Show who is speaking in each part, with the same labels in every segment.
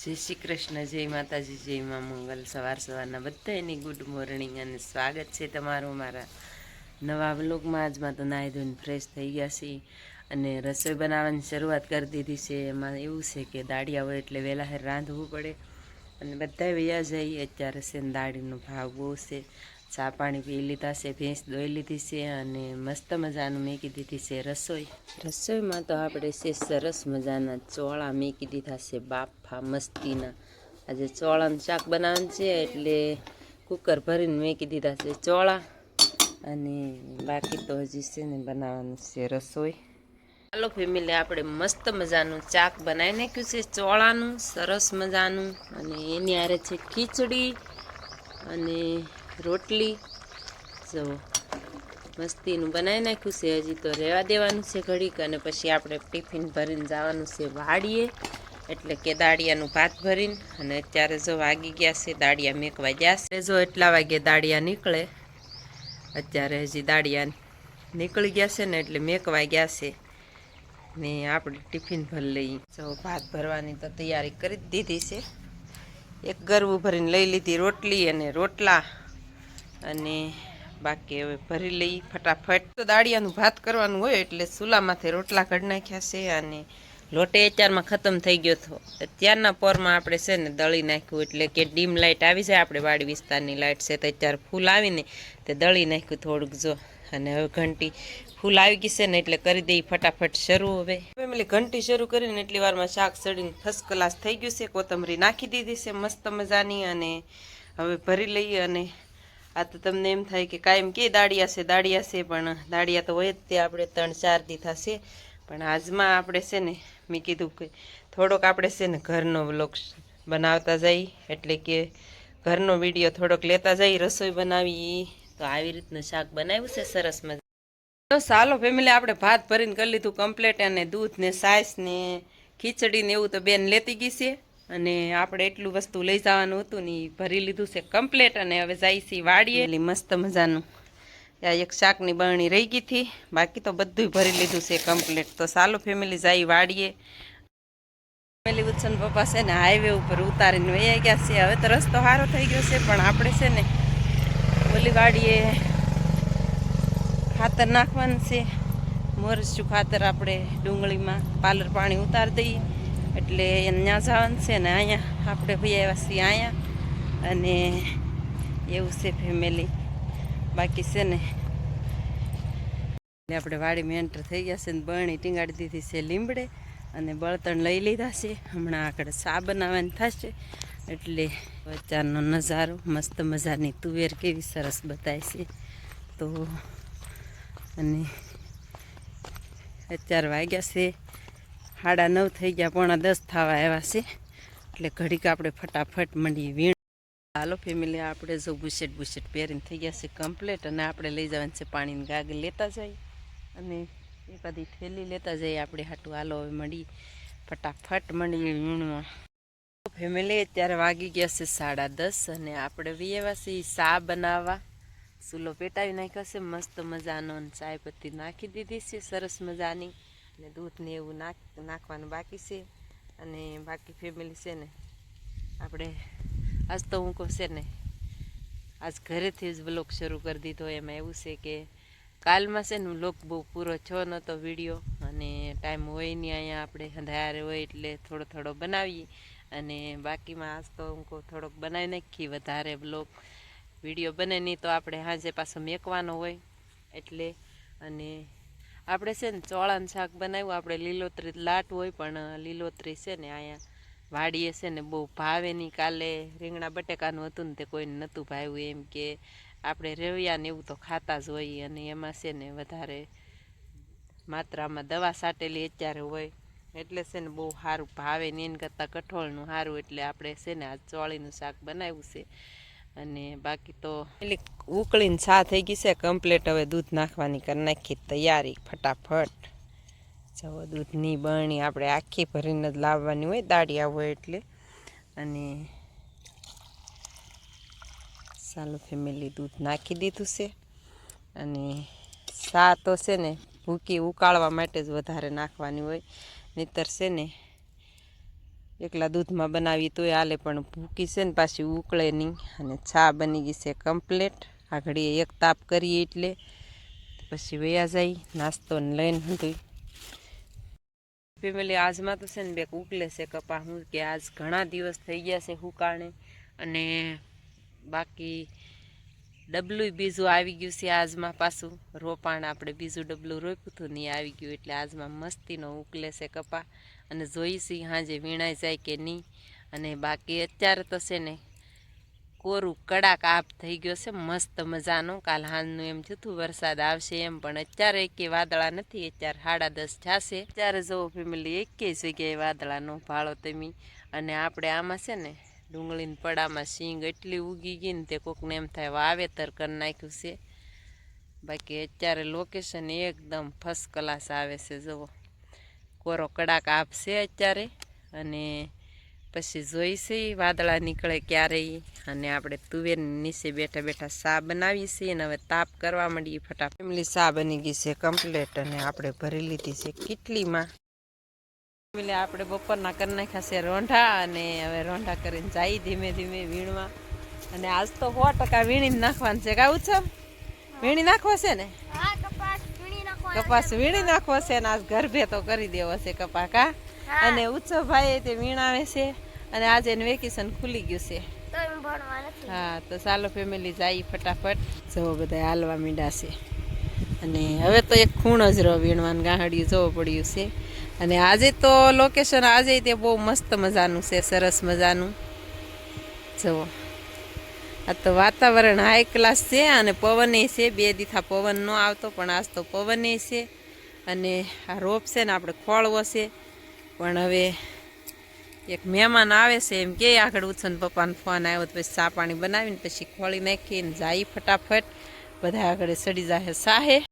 Speaker 1: જય શ્રી કૃષ્ણ, જય માતાજી, જય મા મંગલ. સવાર સવારના બધાની ગુડ મોર્નિંગ અને સ્વાગત છે તમારું મારા નવા વ્લોગમાં આજમાં તો નાહી ધોઈને ફ્રેશ થઈ ગયા છીએ અને રસોઈ બનાવવાની શરૂઆત કરી દીધી છે. એમાં એવું છે કે દાળિયા હોય એટલે વહેલા રાંધવું પડે અને બધા વૈયા જઈએ અત્યારે છે દાળીનો ભાવ બહુ છે. ચા પાણી પી લીધા છે, ભેંસ દોઈ લીધી છે અને મસ્ત મજાનું મેકી દીધી છે રસોઈ. રસોઈમાં તો આપણે છે સરસ મજાના ચોળા મેકી દીધા છે, બાફા મસ્તીના. આજે ચોળાનું શાક બનાવવાનું છે એટલે કુકર ભરીને મેકી દીધા છે ચોળા અને બાકી તો હજી છે ને બનાવવાનું છે રસોઈ. ચાલો ફેમિલી, આપણે મસ્ત મજાનું ચાક બનાવી નાખ્યું છે ચોળાનું, સરસ મજાનું અને એની આરે છે ખીચડી અને રોટલી. જો, મસ્તીનું બનાવી નાખ્યું છે. હજી તો રહેવા દેવાનું છે ઘડીક અને પછી આપણે ટિફિન ભરીને જવાનું છે વાડીએ. એટલે કે દાળિયાનું ભાત ભરીને. અને અત્યારે જો વાગી ગયા છે, દાળિયા મેકવા ગયા છે. જો એટલા વાગે દાળિયા નીકળે. અત્યારે હજી દાળિયા નીકળી ગયા છે ને એટલે મેકવા ગયા છે. ને આપણે ટિફિન ભરી લઈએ. જો ભાત ભરવાની તો તૈયારી કરી દીધી છે. એક ગરવું ભરીને લઈ લીધી રોટલી અને રોટલા. અને બાકી હવે ભરી લઈ ફટાફટ. તો દાળિયાનું ભાત કરવાનું હોય એટલે ચૂલામાંથી રોટલા કાઢી નાખ્યા છે અને લોટે અત્યારમાં ખતમ થઈ ગયો હતો. અત્યારના પોરમાં આપણે છે ને દળી નાખ્યું એટલે કે ડીમ લાઇટ આવી જાય આપણે વાડી વિસ્તારની લાઇટ છે તો અત્યારે ફૂલ આવીને તે દળી નાખ્યું થોડુંક જો. અને હવે ઘંટી ફૂલ આવી ગઈ છે ને એટલે કરી દઈ ફટાફટ શરૂ હવે. ફેમિલી ઘંટી શરૂ કરીને એટલી વારમાં શાક સડીને ફર્સ્ટ ક્લાસ થઈ ગયું છે, કોથમરી નાખી દીધી છે, મસ્ત મજાની અને હવે ભરી લઈએ અને આ તો તમને એમ થાય કે કાયમ કે દાળિયા છે દાળિયા છે, પણ દાળિયા તો હોય જ તે આપણે ત્રણ, ચાર દી થશે પણ આજમાં આપણે છે ને, મેં કીધું કે થોડોક આપણે છે ને ઘરનો વ્લોગ બનાવતા જઈ, એટલે કે ઘરનો વીડિયો થોડોક લેતા જઈ, રસોઈ બનાવી, તો આવી રીતનું શાક બનાવ્યું છે, સરસ મજા. તો ચાલો ફેમિલી, આપણે ભાત ભરીને કરી લીધું કમ્પ્લેટ અને દૂધ ને સાસ ને ખીચડી ને એવું તો બેન લેતી ગઈ છે. અને આપણે એટલું વસ્તુ લઈ જવાનું હતું ને ભરી લીધું છે કમ્પ્લેટ અને હવે જાય છે વાડીએ. એટલે મસ્ત મજાનું. આ એક શાકની બરણી રહી ગઈ હતી. બાકી તો બધું ભરી લીધું છે કમ્પ્લેટ તો સાલું ફેમિલી જાય વાડીએ. ફેમિલી ઉત્સન પપ્પા છે ને હાઈવે ઉપર ઉતારીને વહી ગયા છે. હવે તો રસ્તો સારો થઈ ગયો છે પણ આપણે છે ને ઓલી વાડીએ ખાતર નાખવાનું છે. મોરસું ખાતર આપણે ડુંગળીમાં પાલર પાણી ઉતારી દઈએ. એટલે અહીંયા જવાનું છે ને, અહીંયા આપણે ભાઈ આવ્યા અહીંયા. અને એવું છે ફેમિલી બાકી છે ને, એટલે આપણે વાડીમાં એન્ટર થઈ ગયા છે ને, બરણી ટીંગાડી દીધી છે લીમડે અને બળતણ લઈ લીધા છે. હમણાં આગળ સા બનાવવાની થશે. એટલે વચારનો નજારો, મસ્ત મજાની તુવેર કેવી સરસ બતાય છે. તો, અને અત્યારે વાગ્યા છે સાડા નવ થઈ ગયા, પોણા દસ થવા આવ્યા છે. એટલે ઘડીક આપણે ફટાફટ મંડીએ વીણ. હાલો ફેમિલી આપણે જો બુશેટ બુશેટ પહેરીને થઈ ગયા છે કમ્પ્લેટ અને આપણે લઈ જવાનું છે પાણીની ગાગ લેતા જઈએ. અને એકાદી થેલી લેતા જઈએ, આપણે હાટું હાલો હવે મળી. ફટાફટ મંડીએ વીણવા ફેમિલી અત્યારે વાગી ગયા છે સાડા દસ અને આપણે વીએવા છીએ સા બનાવવા. ચૂલો પેટાવી નાખ્યો છે, મસ્ત મજાનો ચાય પત્તી નાખી દીધી છે, સરસ મજાની. અને દૂધને એવું નાખ, નાખવાનું બાકી છે. અને બાકી ફેમિલી છે ને, આપણે આજ તો હું કહું છે ને, આજ ઘરેથી જ બ્લોગ શરૂ કરી દીધો. એમાં એવું છે કે કાલમાં છે ને બ્લોગ બહુ પૂરો છો નહોતો વીડિયો અને ટાઈમ હોય નહીં અહીંયા આપણે, અંધારે હોય એટલે થોડો થોડો બનાવીએ. અને બાકીમાં આજ તો હું થોડોક બનાવી નાખીએ વધારે બ્લોક વીડિયો બને નહીં તો આપણે સાંજે પાછો મેકવાનો હોય એટલે, અને આપણે છે ને ચોળાનું શાક બનાવ્યું. આપણે લીલોતરી લાટ હોય પણ લીલોતરી છે ને અહીંયા વાડીએ છે ને બહુ ભાવે નહીં. કાલે રીંગણા બટેકાનું હતું ને તે કોઈને નહોતું ભાવ્યું એમ કે આપણે રેવિયા ને એવું તો ખાતા જ હોઈએ અને એમાં છે ને વધારે માત્રામાં દવા સાટેલી અત્યારે હોય. એટલે છે ને બહુ સારું ભાવે ને એને કરતાં કઠોળનું સારું. એટલે આપણે છે ને આ ચોળીનું શાક બનાવ્યું છે. અને બાકી તો ઉકળીને છા થઈ ગઈ છે કમ્પ્લેટ હવે દૂધ નાખવાની કરી નાખી તૈયારી, ફટાફટ. જવો દૂધની બરણી આપણે આખી ભરીને જ લાવવાની હોય, દાળિયા હોય એટલે. અને ચાલો ફેમિલી દૂધ નાખી દીધું છે. અને સા તો છે ને ભૂકી ઉકાળવા માટે જ વધારે નાખવાની હોય. નહીતર છે ને એકલા દૂધમાં બનાવી તોય હાલે, પણ ભૂકી છે ને પાછી ઉકળે નહીં. અને છા બની ગઈ છે કમ્પ્લેટ આગળી એક તાપ કરીએ એટલે પછી વયા જાય, નાસ્તો લઈને હતું ફેમિલી આજમાં તો છે ને બે ઉકલે છે કપા. હું કે આજ ઘણા દિવસ થઈ ગયા છે હુકાણે અને બાકી ડબલું બીજું આવી ગયું છે આજમાં પાછું. રોપાણ આપણે બીજું ડબલું રોપ્યું હતું નહીં આવી ગયું. એટલે આજમાં મસ્તીનો ઉકલે છે કપા. અને જોઈશી હાજે વીણાઈ જાય કે નહીં. અને બાકી અત્યારે તો છે ને કોરું કડાક આપ થઈ ગયો છે. મસ્ત મજાનો. કાલ હાલનું એમ થયું વરસાદ આવશે એમ. પણ અત્યારે એકે વાદળા નથી. અત્યારે સાડા દસ થશે. અત્યારે જોવો ફેમિલી એકે જગ્યાએ વાદળાનો ભાળો તમે. અને આપણે આમાં છે ને ડુંગળીના પડામાં સિંગ એટલી ઉગી ગઈ ને તે કોકને એમ થાય વાવેતર કરી નાખ્યું છે. બાકી અત્યારે લોકેશન એકદમ ફર્સ્ટ ક્લાસ આવે છે, જુઓ. કોરો કડાક આપશે અત્યારે અને પછી જોઈશે વાદળા નીકળે ક્યારેય. અને આપણે તુવેર નીચે બેઠા બેઠા સા બનાવીએ છીએ અને હવે તાપ કરવા માંડીએ ફટાફટ. ફેમિલી સા બની ગઈ છે કમ્પ્લેટ અને આપણે ભરી લીધી છે. કેટલીમાં? ફેમિલી આપણે બપોરના કરી નાખ્યા છે રોંઢા અને હવે રોંઢા કરીને જાય ધીમે ધીમે વીણવા. અને આજ તો સો ટકા વીણી નાખવાનું છે. કાવું છે? વીણી નાખવો છે ને?
Speaker 2: કપાસ વીણી
Speaker 1: નાખવો છે ને આજ ગરભે તો કરી દેવો છે કપાકા અને ઉત્સવભાઈ તે વીણાવે છે અને આજે એનું વેકેશન ખુલી ગયું છે. હા તો ચાલો ફેમિલી જાય ફટાફટ. જવો બધા હાલવા મીંડા છે. અને હવે તો એક ખૂણ જ રહો વીણવાનું ગાહડિયું જોવું પડ્યું છે. અને આજે તો લોકેશન આજે તે બહુ મસ્ત મજાનું છે, સરસ મજાનું. જુઓ. આ તો વાતાવરણ હાઈ ક્લાસ છે અને પવને છે, બે દીથા પવન ન આવતો, પણ આજ તો પવને છે. અને આ રોપ છે ને આપણે ખોળવો છે. પણ હવે એક મહેમાન આવે છે, એમ કે આગળ ઉછન પપ્પાનો ફોન આવ્યો તો પછી ચા પાણી બનાવીને પછી ખોળી નાખીને જાય ફટાફટ. બધા આગળ સડી જાય સાહે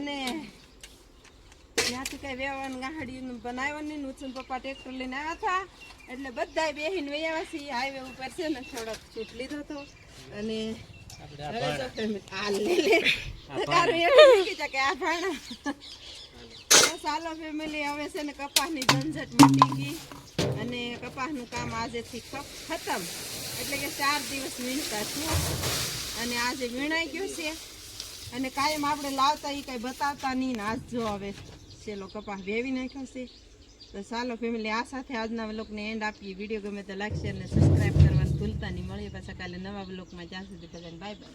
Speaker 1: અને ત્યાંથી કઈ વેવાનું ગાહડીનું બનાવવાનું પપ્પા ટ્રેક્ટર લઈને આવ્યા હતા. એટલે બધા બેહીને વૈયા છીએ. હાઈવે ઉપર છે ને થોડોક છૂટ લીધો હતો. અને ચાલો ફેમિલી હવે છે ને કપાસની ઝંઝટ મટી ગઈ. અને કપાસનું કામ આજેથી ખતમ. એટલે કે ચાર દિવસ વીણતા છું અને આજે વીણાઈ ગયું છે. અને કાયમ આપણે લાવતા એ કઈ બતાવતા નહીં ને આજ જો હવે છેલ્લો કપાસ વેવી નાખ્યો છે. તો ચાલો ફેમિલી આ સાથે આજના બ્લોકને એન્ડ આપીએ. વીડિયો ગમે તો લાગશે અને સબસ્ક્રાઈબ કરવાનું ભૂલતા નહીં. મળીએ પાછા કાલે નવા બ્લોકમાં જ્યાં સુધી બધાને બાય બાય